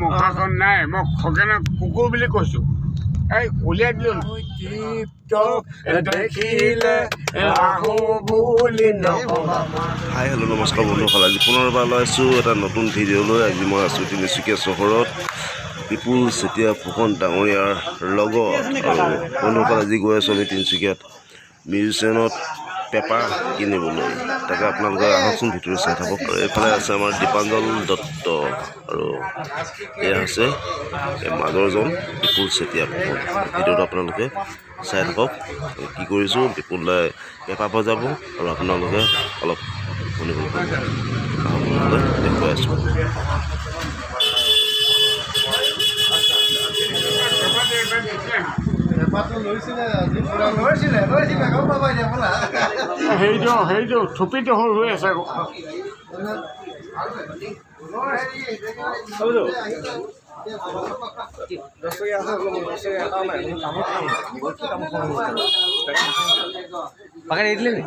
মুখাখন নাই মই খগেনক কুকুৰ বুলি কৈছোঁ। এই উলিয়াই দিলোঁ। হাই হেল্ল' নমস্কাৰ বন্ধুসকল আজি পুনৰ এবাৰ ওলাইছোঁ এটা নতুন ভিডিঅ'লৈ আজি মই আছোঁ তিনিচুকীয়া চহৰত। বিপুল চেতিয়া ফুকন ডাঙৰীয়াৰ লগত আৰু বন্ধুসকল আজি গৈ আছোঁ আমি তিনিচুকীয়াত। মিউজিয়ামত পেপাৰ কিনিবলৈ তাকে আপোনালোকে আহকচোন, ভিতৰত চাই থাকক। এইফালে আছে আমাৰ দীপাঞ্জল দত্ত আৰু এয়া হৈছে মাজৰজন বিপুল চেতিয়া ভিডিঅ'টো আপোনালোকে চাই থাকক। কি কৰিছোঁ বিপুল দাই বজাব আৰু আপোনালোকে অলপ শুনিবলৈ দেখুৱাই আছোঁ। হেৰিটো হেৰিটো থুপিটো সৰু হৈ আছে আকৌ। পাকে দিলে নি?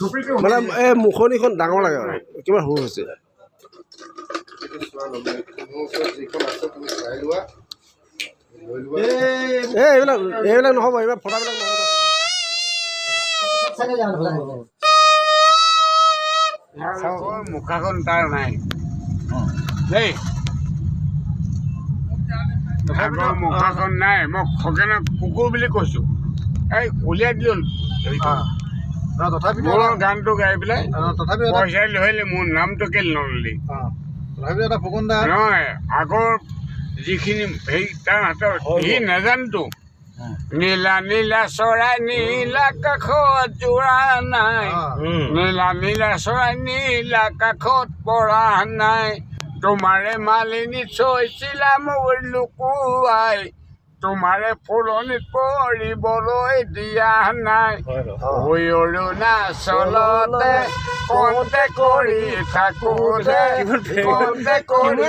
থুপিটো মানে এই মুখনিখন ডাঙৰ লাগে আৰু কিমান সৰু হৈছে। এই এইবিলাক এইবিলাক নহ'ব এইবিলাক ফটাবিলাক নহ'ব মুখাখন তাৰ নাই দেই মুখাখন নাই মই খগেনক কুকুৰ বুলি কৈছোঁ এই উলিয়াই দিলোঁ মোৰ গানটো গাই পেলাই তথাপিও এটা পইচা লৈ আহিলে মোৰ নামটো কেলে নললি এটা ফুকন দা নহয় আগৰ যিখিনি হেৰি তাৰ সি নাজানতো নীলা নীলা চৰাই নীলা কাষত যোৰা নাই। নীলা নীলা চৰাই নীলা কাষত পৰা নাই। তোমাৰে মালিনী থৈছিলা মোৰ লুকুৱাই। তোমাৰে ফুলনিত পৰিবলৈ দিয়া নাই। হৈ অৰুণাচলতে কওঁতে কৰি থাকোঁতে কওঁতে কৰি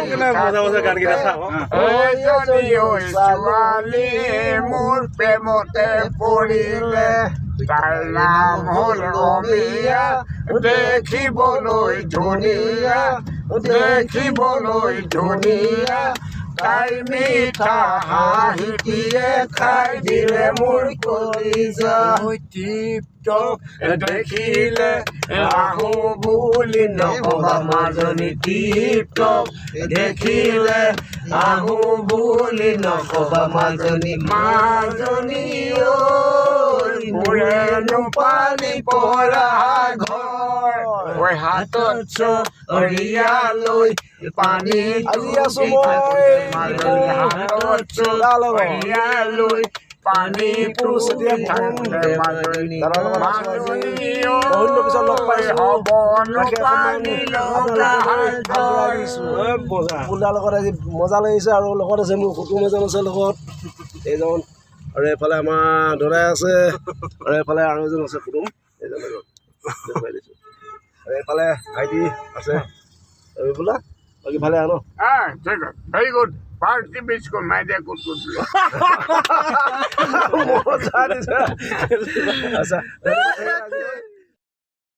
ছোৱালী মোৰ প্ৰেমতে পৰিলে তাৰ নাম হ'ল অমিয়া। দেখিবলৈ ধুনীয়া দেখিবলৈ ধুনীয়া তাই মিঠা হাঁহিটিয়ে খাই দিলে মোৰ কলিজা দেখিলে আহো বুলি নকবা মাজনী টিপ দেখিলে আহো বুলি নকবা মাজনী। মাজনী ঐ মোৰেনো পানী পৰা ঘৰ। হাতত চৰিয়া লৈ পানী লৈ পানী ফুলদাৰ লগত আজি। মজা। লাগিছে আৰু লগত আছে মোৰ কুটুম এজন আছে লগত। এইজন আৰু এইফালে আমাৰ দৰাই আছে। আৰু এইফালে আৰু এজন আছে কুটুম। এইজন আৰু এইফালে ভাইটি আছে। আৰু भा भेरी गुड पार्टी बिचको माइजे सर